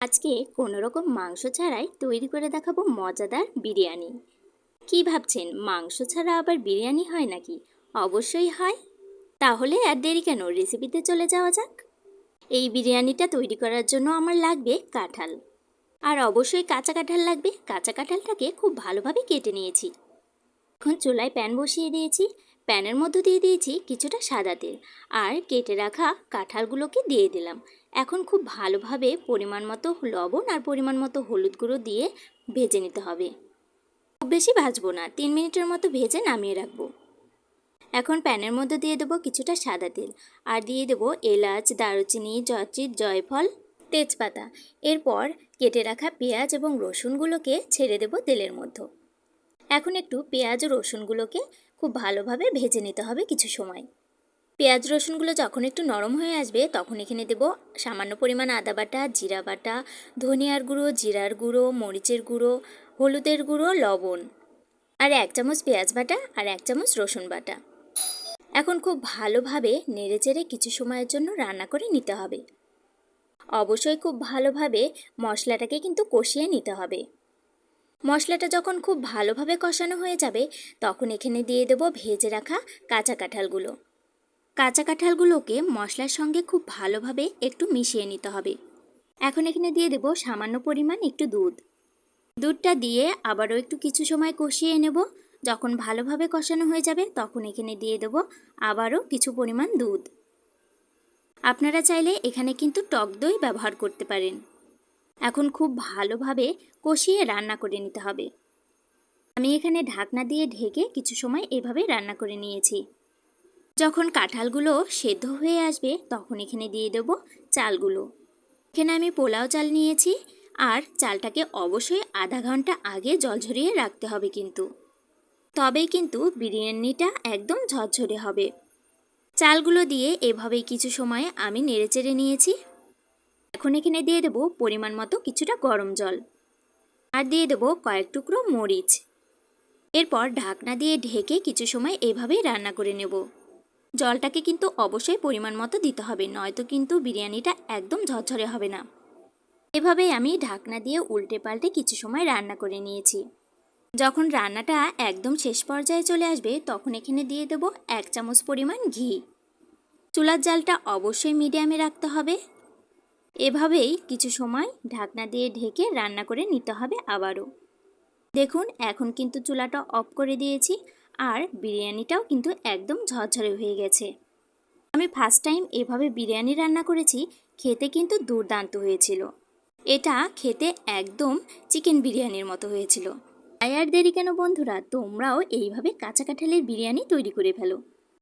আজকে কোনো রকম মাংস ছাড়াই তৈরি করে দেখাবো মজাদার বিরিয়ানি। কি ভাবছেন, মাংস ছাড়া আবার বিরিয়ানি হয় নাকি? অবশ্যই হয়। তাহলে আর দেরি কেন রেসিপিতে চলে যাওয়া যাক। এই বিরিয়ানিটা তৈরি করার জন্য আমার লাগবে কাঁঠাল। আর অবশ্যই কাঁচা কাঁঠাল লাগবে। কাঁচা কাঁঠালটাকে খুব ভালোভাবে কেটে নিয়েছি। এখন চুলায় প্যান বসিয়ে দিয়েছি। প্যানের মধ্যে দিয়ে দিয়েছি কিছুটা সাদা তেল আর কেটে রাখা কাঁঠালগুলোকে দিয়ে দিলাম। এখন খুব ভালোভাবে পরিমাণ মতো লবণ আর পরিমাণ মতো হলুদ গুঁড়ো দিয়ে ভেজে নিতে হবে। খুব বেশি ভাজবো না, তিন মিনিটের মতো ভেজে নামিয়ে রাখব। এখন প্যানের মধ্যে দিয়ে দেবো কিছুটা সাদা তেল আর দিয়ে দেবো এলাচ, দারুচিনি জচিত জয়ফল, তেজপাতা। এরপর কেটে রাখা পেঁয়াজ এবং রসুনগুলোকে ছেড়ে দেবো তেলের মধ্যে। এখন একটু পেঁয়াজ রসুনগুলোকে খুব ভালোভাবে ভেজে নিতে হবে কিছু সময়। পেঁয়াজ, রসুনগুলো যখন একটু নরম হয়ে আসবে, তখন এখানে দেব সামান্য পরিমাণ আদা বাটা, জিরা বাটা, ধনিয়ার গুঁড়ো, জিরার গুঁড়ো, মরিচের গুঁড়ো, হলুদের গুঁড়ো, লবণ আর এক চামচ পেঁয়াজ বাটা আর এক চামচ রসুন বাটা। এখন খুব ভালোভাবে নেড়েচেড়ে কিছু সময়ের জন্য রান্না করে নিতে হবে। অবশ্যই খুব ভালোভাবে মশলাটাকে কিন্তু কষিয়ে নিতে হবে। মশলাটা যখন খুব ভালোভাবে কষানো হয়ে যাবে, তখন এখানে দিয়ে দেবো ভেজে রাখা কাঁচা কাঁঠালগুলো। কাঁচা কাঁঠালগুলোকে মশলার সঙ্গে খুব ভালোভাবে একটু মিশিয়ে নিতে হবে। এখন এখানে দিয়ে দেবো সামান্য পরিমাণ একটু দুধ। দুধটা দিয়ে আবারও একটু কিছু সময় কষিয়ে নেব। যখন ভালোভাবে কষানো হয়ে যাবে, তখন এখানে দিয়ে দেবো আবারও কিছু পরিমাণ দুধ। আপনারা চাইলে এখানে কিন্তু টক দই ব্যবহার করতে পারেন। এখন খুব ভালোভাবে কষিয়ে রান্না করে নিতে হবে। আমি এখানে ঢাকনা দিয়ে ঢেকে কিছু সময় এভাবে রান্না করে নিয়েছি। যখন কাঁঠালগুলো সেদ্ধ হয়ে আসবে, তখন এখানে দিয়ে দেবো চালগুলো। এখানে আমি পোলাও চাল নিয়েছি আর চালটাকে অবশ্যই আধা ঘণ্টা আগে জল ঝরিয়ে রাখতে হবে কিন্তু। তবেই কিন্তু বিরিয়ানিটা একদম ঝরঝরে হবে। চালগুলো দিয়ে এভাবেই কিছু সময় আমি নেড়েচেড়ে নিয়েছি। এখন এখানে দিয়ে দেবো পরিমাণ মতো কিছুটা গরম জল। আর দিয়ে দেবো কয়েক টুকরো মরিচ। এরপর ঢাকনা দিয়ে ঢেকে কিছু সময় এভাবেই রান্না করে নেব। জলটাকে কিন্তু অবশ্যই পরিমাণ মতো দিতে হবে, নয়তো কিন্তু বিরিয়ানিটা একদম ঝরঝরে হবে না। এভাবেই আমি ঢাকনা দিয়ে উল্টে পাল্টে কিছু সময় রান্না করে নিয়েছি। যখন রান্নাটা একদম শেষ পর্যায়ে চলে আসবে, তখন এখানে দিয়ে দেব এক চামচ পরিমাণ ঘি। চুলার জালটা অবশ্যই মিডিয়ামে রাখতে হবে। এভাবেই কিছু সময় ঢাকনা দিয়ে ঢেকে রান্না করে নিতে হবে আবারও। দেখুন, এখন কিন্তু চুলাটা অফ করে দিয়েছি আর বিরিয়ানিটাও কিন্তু একদম ঝরঝরে হয়ে গেছে। আমি ফার্স্ট টাইম এভাবে বিরিয়ানি রান্না করেছি, খেতে কিন্তু দুর্দান্ত হয়েছিল। এটা খেতে একদম চিকেন বিরিয়ানির মতো হয়েছিল। আর দেরি কেন বন্ধুরা? তোমরাও এইভাবে কাঁচা কাঁঠালের বিরিয়ানি তৈরি করে ফেলো।